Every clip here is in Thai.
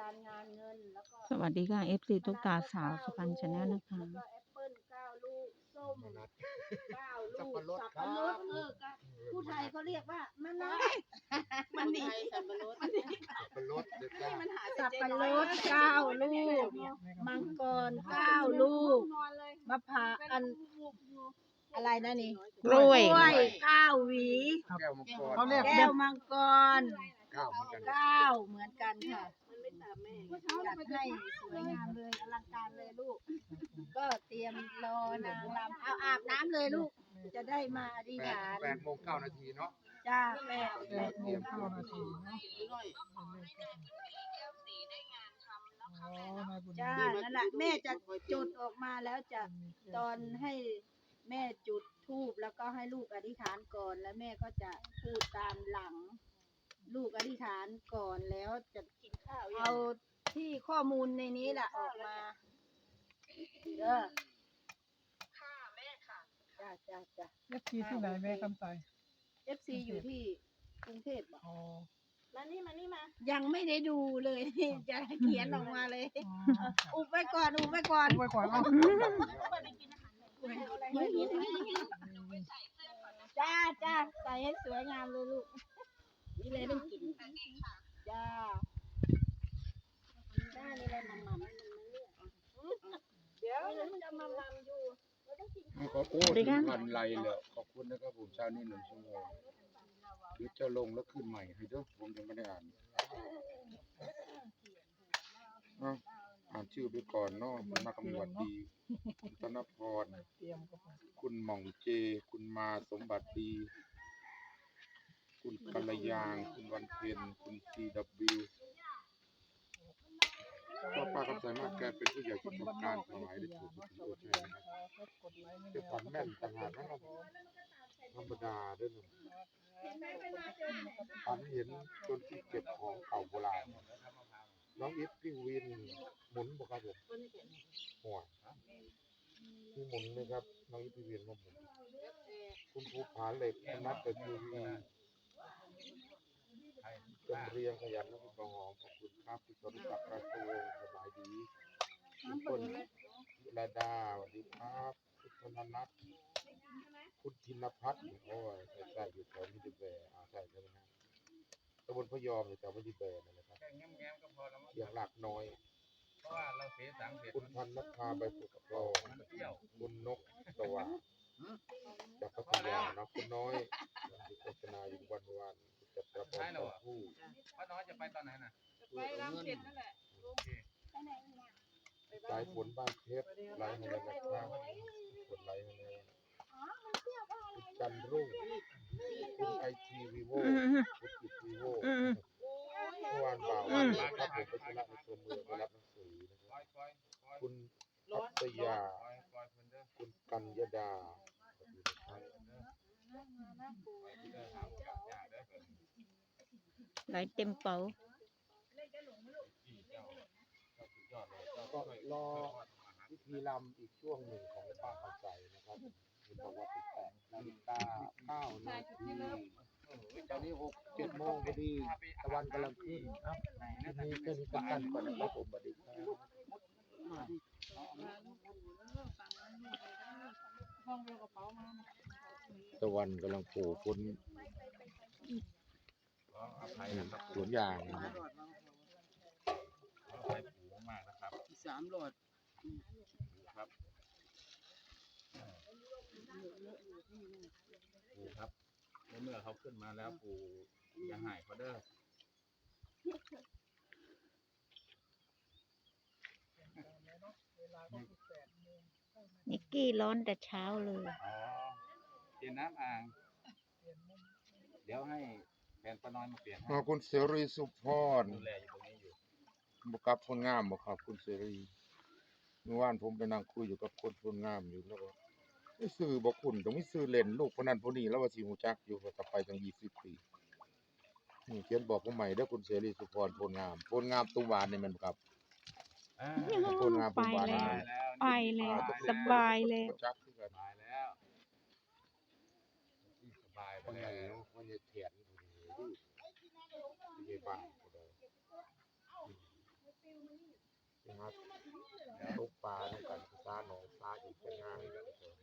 การงานเงินแล้วก็สวัสดีค่ะ FC ตุ๊กตาสาวสุพรรณชาแนลนะคะ แล้วก็แอปเปิ้ลเก้าลูกส้มนัด เก้าลูสับกปะรดสับครัปะบรดเออก็ผู้ไทยเขาเรียกว่ามะนาวมันนี่สับปะรดสับปะรดเด็ดจ้ามันหาสับปะรดเก้าลูก มังกรเก้าลูกมะพร้าวอันอะไรนะนี่กล้วยกล้วยเก้าหวี แก้วมังกรเขาเรียกแก้วมังกรข้าวเหมือนกัน เก้าเหมือนกันค่ะมันไม่ ตามแม่จัดให้สวยงามเลยอลังการเลยลูก ก็เตรียมรอนางรำเอาอาบน้ำเลยลูก จะได้มาอธิษแปดฐานแปดโมงเก้านาทีเนาะจ้าแม่แปดโมงเก้านาทีเนาะอ๋อนายบุญจ้านั่นแหละแม่จะจุดออกมาแล้วจะตอนให้แม่จุดธูปแล้วก็ให้ลูกอธิษฐานก่อนแล้วแม่ก็จะพูดตามหลัง ลูกอธิษฐานก่อนแล้วจะกินข้าวเอาที่ข้อมูลในนี้แหละออกมาเด้อค่ะแม่ค่ะ จ้าจ้าจ้า เอฟซีที่ไหนแม่คำใส FC อยู่ที่กรุงเทพบอกอ๋อ มานี่มานี่มา ยังไม่ได้ดูเลย จะเขียนออกมาเลย อ๋ออุบไว้ก่อนอุบไว้ก่อนเอาไว้ก่อนเอาจ้าจ้าใส่ให้สวยงามเลยลูก นี่เลยต้องกินจ้าจ้านี่เลยมัมมัมเดี๋ยวมันจะมัมมัมอยู่ขอบคุณถึงพันไลค์เลยขอบคุณนะครับผมเช้านี้หนึ่งชั่วโมงหรือจะลงแล้วขึ้นใหม่ให้เด้อผมยังไม่ได้อ่านเอ้าอ่านชื่อไปก่อนเนาะมันมาคำวัดดีคุณธนพรเตรียมกับผมคุณหม่องเจ คุณมาสมบัติดี คุณกัลยาง คุณวันเพ็ญคุณซีดับบิวก็ป้าคำสายมากแกเป็นผู้ใหญ่ที่ทำการถวายได้ถูกวิธีโอเคนะครับครับกดไลค์ไม่เจ้าขวัญแม่นต่างหากนะครับธรรมดาด้วยนะฝันเห็นจนที่เก็บของเก่าโบราณน้องอิฟพี่วินหมุนบอกครับผมหัวพี่หมุนเลยครับน้องอิฟพี่วินมาหมุนคุณภูผาเหล็กนัทกับยูวี จำเรียงขยันและคุณประหอมขอบคุณครับคุณสมศักดิ์ประตูสบายดีคุณคนวิรดาสวัสดีครับคุณธนนัทคุณธินพัฒน์โอ้ยใช่อยู่แถวมิดิแบร์อ่าใช่ใช่ไหมครับตำบลพยอมอยู่แถวมิดิแบร์นั่นแหละครับแค่แง้มๆก็พอแล้วมั้งอย่างหลักน้อย เพราะว่าเราเสียสังเสร็จคุณพันนภาใบสุกโรมันเที่ยวคุณนกสว่างจากพัทยานะคุณน้อยที่โฆษณาอยู่วันวัน ๆจัดประกอบผู้ป้าน้อยจะไปตอนไหนน่ะไปรำเสร็จนั่นแหละสายฝนบ้านเพชรไลน์มาเลยนะครับกดไลน์มาเลยคุณจันรุ่งคุณไอทีวีโวคุณกิจวีโวอืมเมื่อวานบ่าววันครับผมไปธุระในตัวเมืองไปรับหนังสือนะคปล่รัอบยปล่อยปล่อยคุณพัตยาปล่อยปล่อยเพิ่นเด้อคุณกัญญาดา สวัสดีนะครับปล่อยเพิ่นเด้อหายเด้อเพิ่นไหลเต็มเป๋าก็รอพิธีรำอีกช่วงหนึ่งของป้าคำใจนะครับเห็นบอกว่าเป็นแปดนาฬิกาเก้านาทีตอนนี้หกเจ็ดโมงพอดีตะวันกำลังขึ้นเอ้าทีนี้แค่นี้สั้นก่อนนะครับผมสวัสดีครับตะวันกำลังโผล่พ้น ออภัยนะครับสวนยางนะครับ ขออภัยปู่มากๆนะครับสามหลอดปู่ครับปู่ครับในเมื่อเขาขึ้นมาแล้วปู่อย่าหายเขาเด้อนิกกี้ร้อนแต่เช้าเลย อ๋อเปลี่ยนน้ำอ่าง เดี๋ยวให้ แฟนป้าน้อยมาเปลี่ยนให้ขอบคุณเสรีสุพรดูแลอยู่ตรงนี้อยู่บกับคนงามบ่ครับ คุณเสรีเมื่อวานผมไปนั่งคุยอยู่กับคนคนงามอยู่แล้วก็ไม่ซื้อบ่คุณต้องมีซื้อเล่นลูกคนนั้นคนนี้แล้วว่าสิฮู้จักอยู่ว่าจะไปตั้ง20ปีนี่เขียนบอกผมใหม่เด้อคุณเสรีสุพรพลงามพลงามตุ้มหวานนี่แมันบ่ครับ อ่าพลงามไปตุ้มหวานแล้นี่วแม่นไปแล้วสบายแล้วบ่จักคือกัน สบายแล้วสบายไปคนใหแล้ญ่วเนาะคนใหญ่เถียน ผู้ใหญ่บ้านผู้ใดนะครับทุกปลาในการศึกษาหนองซาอีกเป็นงานกคน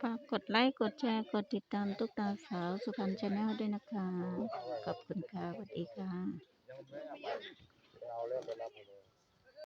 ฝากกดไลค์กดแชร์กดติดตามตุ๊กตาสาวสุพรรณชาแนลด้วยนะคะขอบคุณค่ะสวัสดีค่ะ